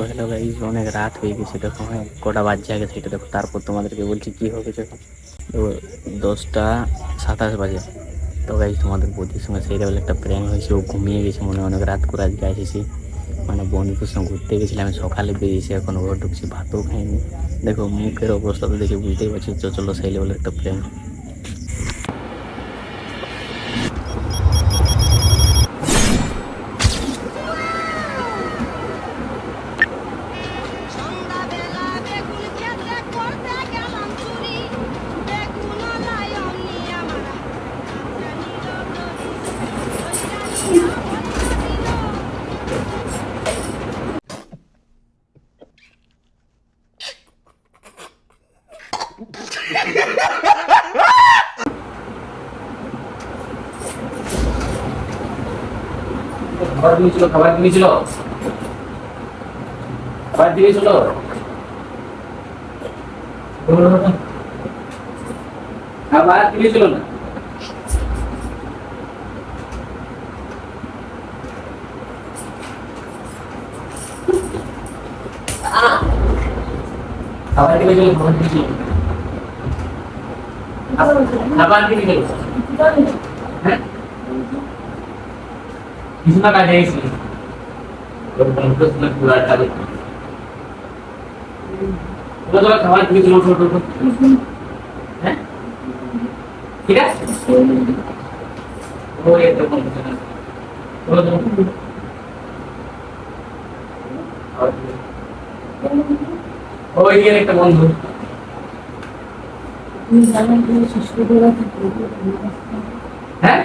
তো hello guys অনেক রাত হয়ে গেছে, দেখো হ্যাঁ কটা বাজে গেছে এটা দেখো তারপর তোমাদেরকে বলছি কি হবে দেখো। তো দশটা সাতাশ বাজে। তো গাইজ তোমাদের বৌদির সঙ্গে সেই লেভেল একটা প্র্যাঙ্ক হয়েছে, ও ঘুমিয়ে গেছে মনে অনেক রাত করে আজকে এসেছি। মানে বন্ধুদের সঙ্গে ঘুরতে গেছিলাম, আমি সকালে বেরিয়েছি, এখন ঘর ঢুকছি, ভাতও খাইনি। দেখো, মুখের অবস্থা তো দেখে বুঝতেই পারছি চলো সেই লেভেলের একটা প্র্যাঙ্ক খাবার দিয়েছিল খাবার দিয়েছিল খাবার দিয়েছিল খাবার দিয়েছিল না। খাবার দিয়েছিল খাবার দিয়েছিল খাবার দিয়েছিল হ্যাঁ? কিছু না কাজে তোরা খাবার ওঠো। হ্যাঁ ঠিক আছে ওই একটা বন্ধু ছিল। ওরা তো- খাবার দিয়েছিল। ওই এর একটা বন্ধু হ্যাঁ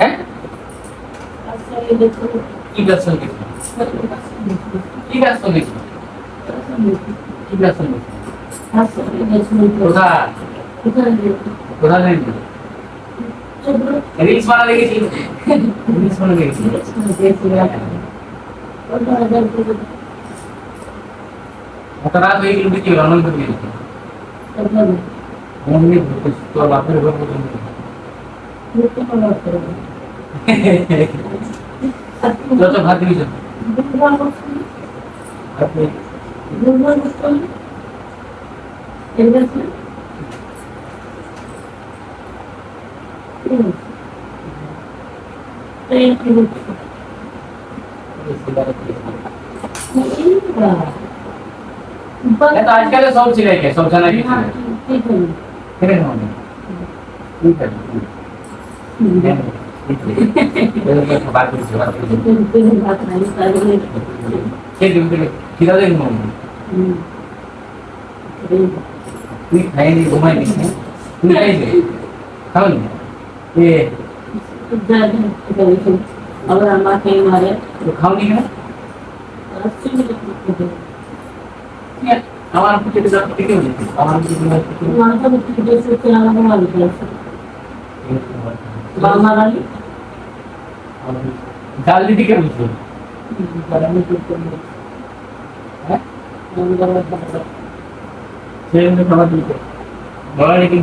হ্যাঁ? কি গাছ সঙ্গে? কি গাছ রাত হয়ে গেল দেখি অনন্ত বাপের ঘর পর্যন্ত। যত ভাত দিয়েছ ভাত দিয়ে- এ তো আজকাল সব ছিলাই কে সব জানা কি কেন হবে ঠিক আছে খাবার দিয়েছি খাবার দিয়েছি কে দিবি খিদা দেখ তুই খাইনি ঘুমাইনি হ্যাঁ? তুই খাইনি খাওনি এ আবার আমাকে মারে তো খাওনি কেন আমার পুচকে যা থেকে হয়েছে রানী? ডাল দিদি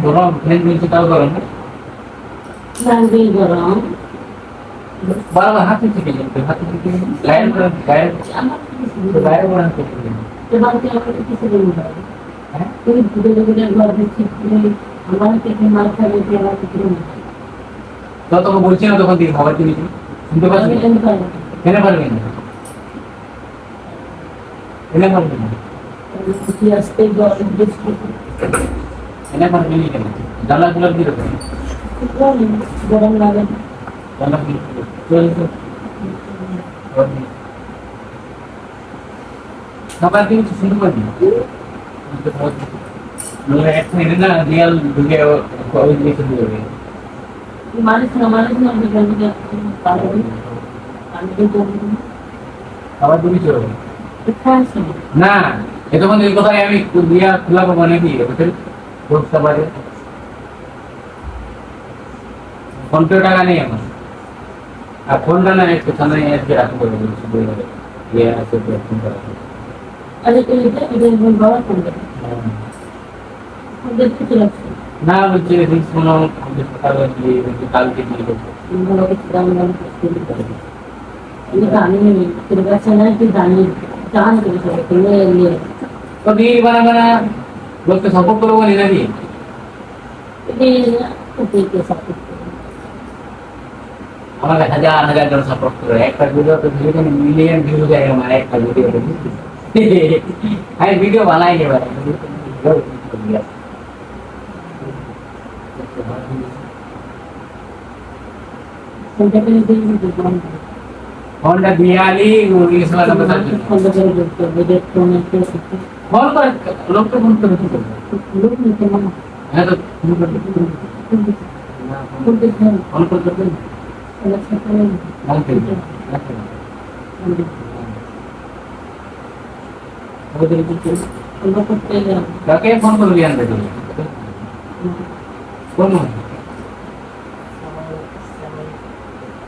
গরম ফ্যান তাও গরম। গরম বারবার হাতে থেকে যেতে হাতে থেকে গায়ের গায়ের গায়ের করে হাতে থেকে বাড়িতে কিছু হ্যাঁ? তুমি ঘুরে ঘুরে ঘর তুমি আমার থেকে মার খাবে। তো তোকে বলছি না তখন দিকে খাবার দিয়েছি শুনতে পাচ্ছি? এনে পারবেন না। এনে পারবেন না। এনে পারবেন না। কেন জানলা গুলো দিয়ে গরম লাগে শুনতে পারবি এখন এনে না রিয়াল ঢুকে ওই দিকে শুরু আবার তুমি চলো। না। এই কথাই আমি দিয়া খোলা পাবো নাকি হোটেল পারে। ফোন পে টাকা নেই আমার। আর ফোনটা না একটু থানায় আজকে রাখব ইয়ে আছে আরে এটা এটা বাবা ফোন ফোন দেখতে চলে না বলছি রিক্স কোনো সকালে দিয়ে কালকে দিয়ে দেবো বলো কিছু দাম দাম করতে আমি জানি তোর কাছে না তুই জানি জান করে। সবাই তুমি নিয়ে তো দিয়ে বানা বানা লোককে সাপোর্ট করব নি নাকি আমাকে হাজার হাজার জন সাপোর্ট করে একটা ভিডিও তো ভিডিও বানাই ফোনটাকে নিয়ে দিয়ে দিলাম ফোনটা দিয়ে আলি ইংলিশ বাংলা কথা ফোনটা করে বলতে হবে যে ফোন করে লোককে ফোন করে কি করব লোক নিতে না হ্যাঁ তো ফোন করতে না, ফোন দেখতে ফোন করতে না। সাথে ফোন করতে হবে। ফোন করতে কাকে ফোন করবি আনতে তুমি কোন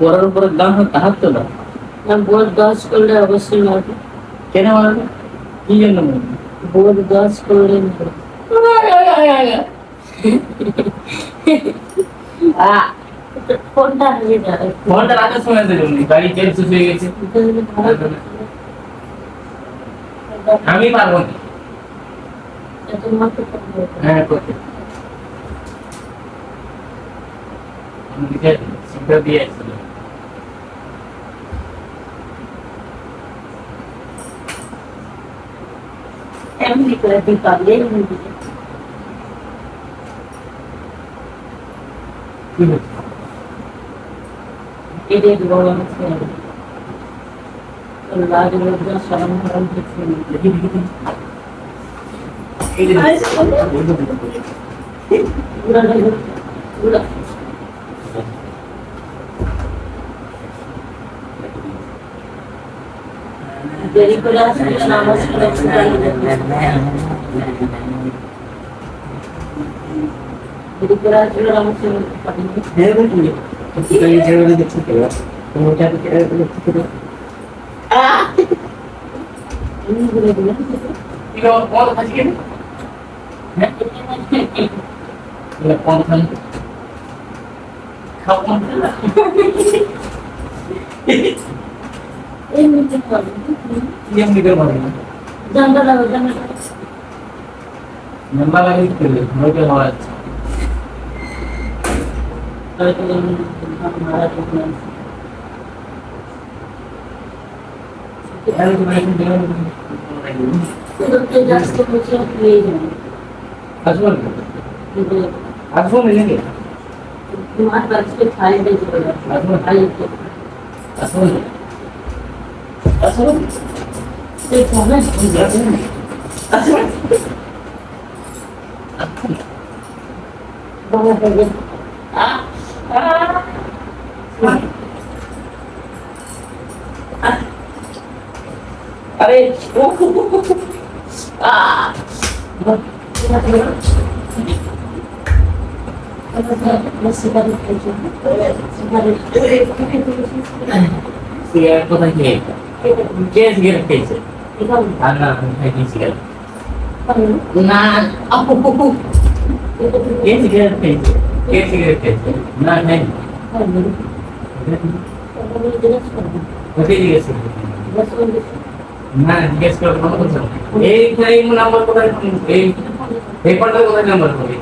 বড়ার উপরে দাম হাত তো না বোর দশ করলে অবশ্যই মারবে। কেন মারবে? কি জন্য মারবে? বোর দশ করলে ফোনটা হারিয়ে যাবে ফোনটা রাখার সময় গাড়ি তেল শেষ হয়ে গেছে। আমি পারব না। হ্যাঁ করতে আমি লিখে সিমটা দিয়ে আসছিল এমনি করে তুই পারলে এমনি দিতে। কি হচ্ছে এটাই বড় আছে লাজ লজ্জা শরম হারাম কিছু নেই দেখি দেখি দেখি। এই যে পুরা লাগে পুরা দেরি করে আসলে নামাজ পড়ে দেরি করে আসলে নামাজ হ্যাঁ বলছি ঠিক আছে ছেড়ে বলে দেখছি তো তুমি ওটা ছেড়ে বলে দেখছি তো এমনি করে দিলেন কি গো কোন খাচ্ছি কেন হ্যাঁ কোন খান খাও কোন এমনিতে করবেন কি এমনি করে বলে জানটা লাগবে জানটা নাম্বার লাগে কি করবে সিগারেট খেয়েছে না আমি সিগারেট না আপু কে সিগারেট খেয়েছে কে সিগারেট খেয়েছে না জিজ্ঞেস করব না জিজ্ঞেস করব কোনো কথা না। এই এই নাম্বার কোথায় এই এই ফোনটা কোথায় নাম্বার হবে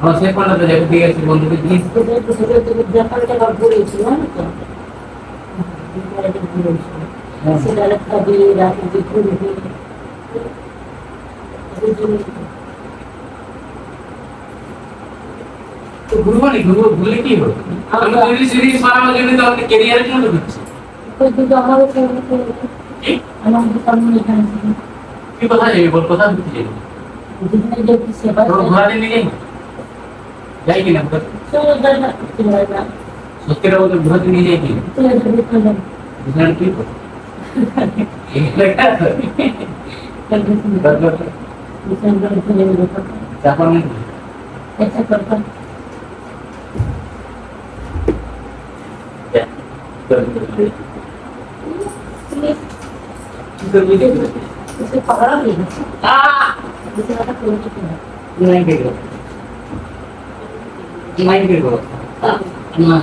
আমার সেই ফোনটা যাবে ঠিক আছে বন্ধুকে দিস জাপানটা পড়েছিল না তো সিগারেট খাবি রাতে যে ঘুরবি তো ঘুরবো নি ঘুরবো ঘুরলে কি হবে আমি তো রিলিজ রিলিজ বানানোর জন্য তো আমাদের ক্যারিয়ারের জন্য তো ঘুরছি ওই দুটো আমারও কি? আমার দোকান এখানে কি কোথায় যাবি বল কোথায় ঘুরতে যাবি যেখানে দেখি সেবা তোর ঘোরাতে নিয়ে যাই না? যাই কিনা ঘোরাতে? চলো যাই না চলে না সত্যি কথা বলতে ঘোরাতে নিয়ে যাই কিনা চলে যাবে চলে যাবে বুঝলেন কি করব? এই একটা আছে। দরকার তো। চাপা নেই। যা, করে দিতে হবে। কি করবি দেখবি? আহ! নাই কে গো? নাই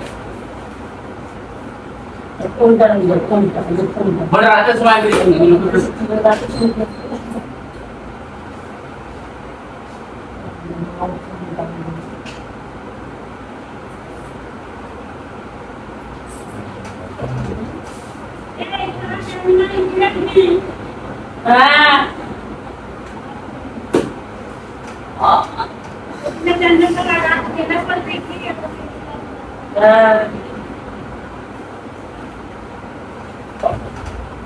বিছনাতে আমি সারা গেছি আমি ঘুমাচ্ছি। কোনটা কোনটা কোনটা বড় রাতের সময় আমি সব দিয়ে করে বলি মারে আর ঘোরা শুরু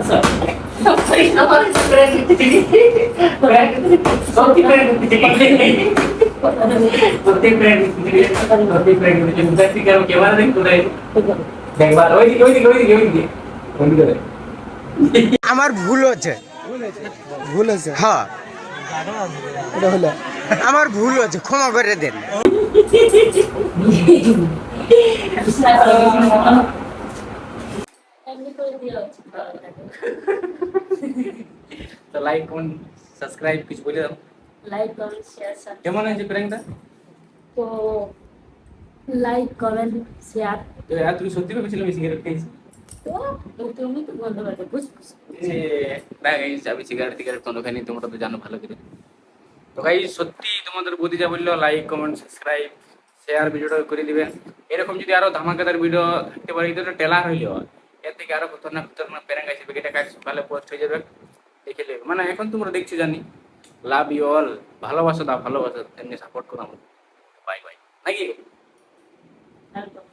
স্যার সত্যি করে দিতে সত্যি করে দিতে সত্যি করে দিতে আমার ভুল হচ্ছে। ভুল আছে হ্যাঁ। এটা হলো। আমার ভুল হচ্ছে ক্ষমা করে দেন। তো লাইক কমেন্ট সাবস্ক্রাইব কিছু বলে দাও। লাইক কমেন্ট শেয়ার কেমন হয়েছে প্র্যাঙ্কটা তো লাইক কমেন্ট শেয়ার তো তুমি সত্যি ভেবেছিলে আমি সিগারেট খেয়েছি তো তুমি তো বলতে পারবে বুঝছিস যে না গাইস আমি সিগারেট টিগারেট কোনো খাইনি তোমরা তো জানো ভালো করে। তো গাইস সত্যি তোমাদের বুদ্ধি যা বলল লাইক কমেন্ট সাবস্ক্রাইব শেয়ার ভিডিওটা করে দিবেন। এরকম যদি আরও ধামাকাদার ভিডিও থাকতে পারে এটা টেলার হইলেও এর থেকে আরও খতরনাক খতরনাক প্যারাং আছে এটা কাজ সকালে পোস্ট হয়ে যাবে। দেখে নেবে মানে এখন তোমরা দেখছ জানি। লাভ ইউ অল ভালোবাসা দাও ভালোবাসা। এমনি সাপোর্ট করো আমাকে। বাই বাই নাকি? একদম